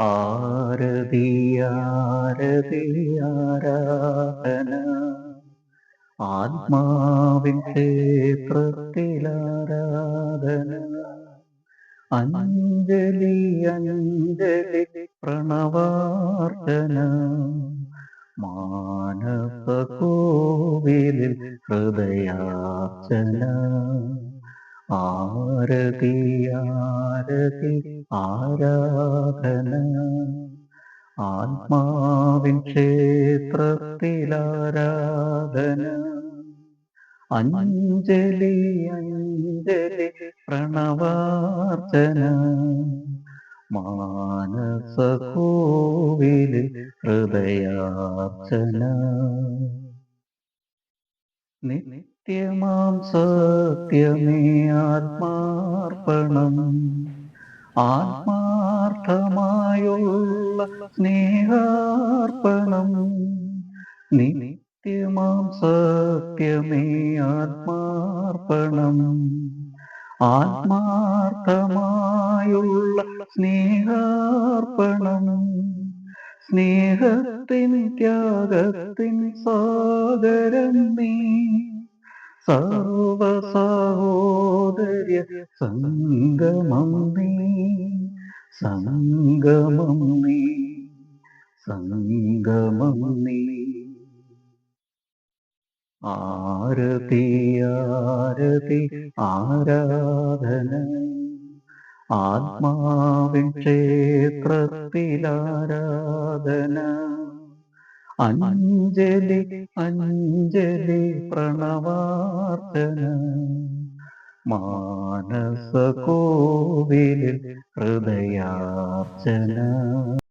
ആരതി ആരതി ആരാധന. ആത്മാവിൻ ക്ഷേത്രത്തിലാരാധന അഞ്ജലി അഞ്ജലി പ്രണവാർത്തന മാനസ കോവിലിൽ ഹൃദയാർച്ചന. ആരതി ആരതി ആരാധന. ആത്മാവിൻ ക്ഷേത്രത്തിലാരാധന അഞ്ജലി അഞ്ജലി പ്രണവാർച്ചന. മാനസകോവിൽ ഹൃദയാർച്ചന. നിത്യമാം സത്യമേ ആത്മാർപ്പണം. ആത്മാർത്ഥമായുള്ള സ്നേഹാർപ്പണം. നിത്യമാം സത്യമേ ആത്മാർപ്പണം. ആത്മാർത്ഥമായുള്ള സ്നേഹാർപ്പണം. സ്നേഹത്തിൻ ത്യാഗത്തിൻ സാഗരം നീ. സർവ സഹോദര്യ സംഗമം നീ. സംഗമം നീ. സംഗമം നീ. ആരതി ആരതി ആരാധന. ആത്മാവിൻ ക്ഷേത്രത്തിലാരാധന. അഞ്ജലി അഞ്ജലി പ്രണവാർച്ചന. മാനസ കോവിലിൽ ഹൃദയാർച്ചന.